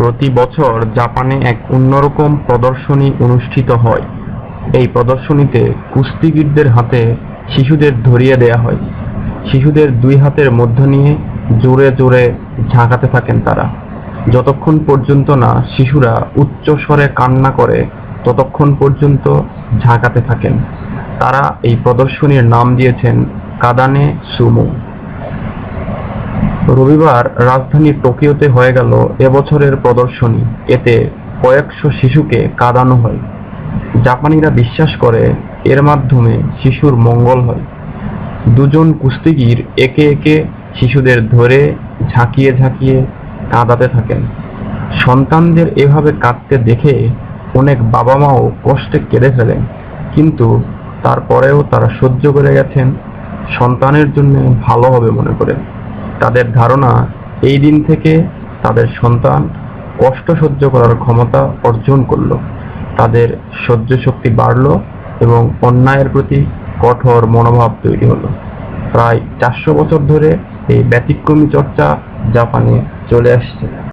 প্রতি বছর জাপানে এক অন্যরকম প্রদর্শনী অনুষ্ঠিত হয়। এই প্রদর্শনীতে কুস্তিগীরদের হাতে শিশুদের ধরিয়ে দেয়া হয়। শিশুদের দুই হাতের মধ্য নিয়ে জোরে জোরে ঝাঁকাতে থাকেন তারা। যতক্ষণ পর্যন্ত না শিশুরা উচ্চ স্বরে কান্না করে, ততক্ষণ পর্যন্ত ঝাঁকাতে থাকেন। তারা এই প্রদর্শনীর নাম দিয়েছেন কাদানে সুমো। রবিবার রাজধানী টোকিওতে হয়ে গেল এবছরের প্রদর্শনী। এতে কয়েকশো শিশুকে কাঁদানো হয়। জাপানিরা বিশ্বাস করে এর মাধ্যমে শিশুর মঙ্গল হয়। দুজন কুস্তিগীর একে একে শিশুদের ধরে ঝাঁকিয়ে ঝাঁকিয়ে কাঁদাতে থাকেন। সন্তানদের এভাবে কাঁদতে দেখে অনেক বাবা মাও কষ্টে কেঁদে ফেলেন। কিন্তু তারপরেও তারা সহ্য করে গেছেন। সন্তানের জন্য ভালো হবে মনে করে। তাদের ধারণা এই দিন থেকে তাদের সন্তান কষ্ট সহ্য করার ক্ষমতা অর্জন করল। তাদের সহ্য শক্তি বাড়ল এবং অন্যায়ের প্রতি কঠোর মনোভাব তৈরি হলো। প্রায় চারশো বছর ধরে এই ব্যতিক্রমী চর্চা জাপানে চলে আসছে।